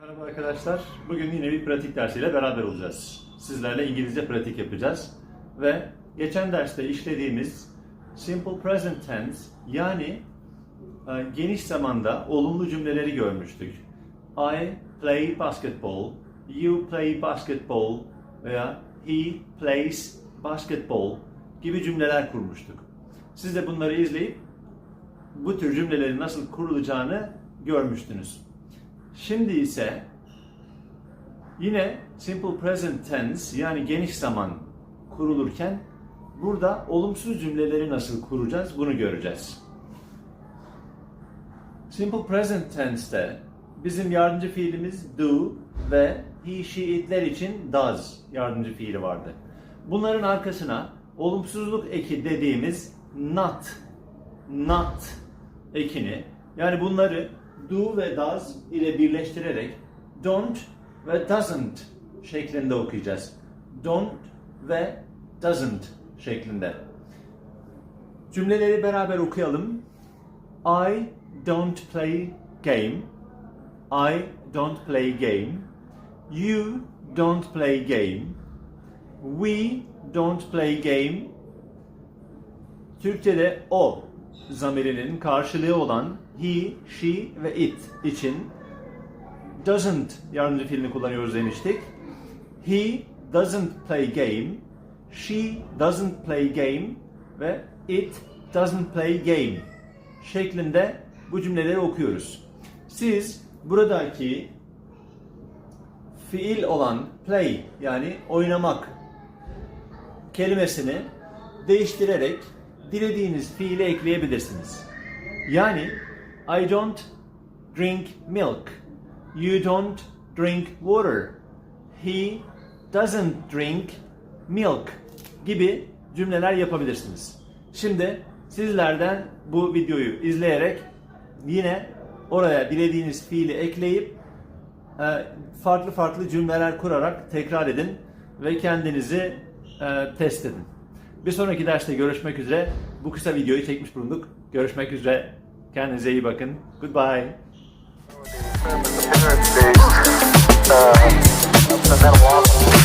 Merhaba arkadaşlar. Bugün yine bir pratik dersiyle beraber olacağız. Sizlerle İngilizce pratik yapacağız. Ve geçen derste işlediğimiz simple present tense yani e, geniş zamanda olumlu cümleleri görmüştük. I play basketball, you play basketball veya he plays basketball gibi cümleler kurmuştuk. Siz de bunları izleyip bu tür cümlelerin nasıl kurulacağını görmüştünüz. Şimdi ise yine simple present tense yani geniş zaman kurulurken burada olumsuz cümleleri nasıl kuracağız bunu göreceğiz. Simple present tense'te bizim yardımcı fiilimiz do ve he, she, it'ler için does yardımcı fiili vardı. Bunların arkasına olumsuzluk eki dediğimiz not, not ekini yani bunları do ve does ile birleştirerek don't ve doesn't şeklinde okuyacağız. Don't ve doesn't şeklinde. Cümleleri beraber okuyalım. I don't play game. I don't play game. You don't play game. We don't play game. Türkçe'de o zamirinin karşılığı olan he, she ve it için doesn't yardımcı fiilini kullanıyoruz demiştik. He doesn't play game. She doesn't play game ve it doesn't play game şeklinde bu cümleleri okuyoruz. Siz buradaki fiil olan play yani oynamak kelimesini değiştirerek dilediğiniz fiili ekleyebilirsiniz. Yani I don't drink milk. You don't drink water. He doesn't drink milk gibi cümleler yapabilirsiniz. Şimdi sizlerden bu videoyu izleyerek yine oraya dilediğiniz fiili ekleyip e, farklı farklı cümleler kurarak tekrar edin ve kendinizi e, test edin. Bir sonraki derste görüşmek üzere. Bu kısa videoyu çekmiş bulunduk. Görüşmek üzere. Kendinize iyi bakın. Goodbye. uh.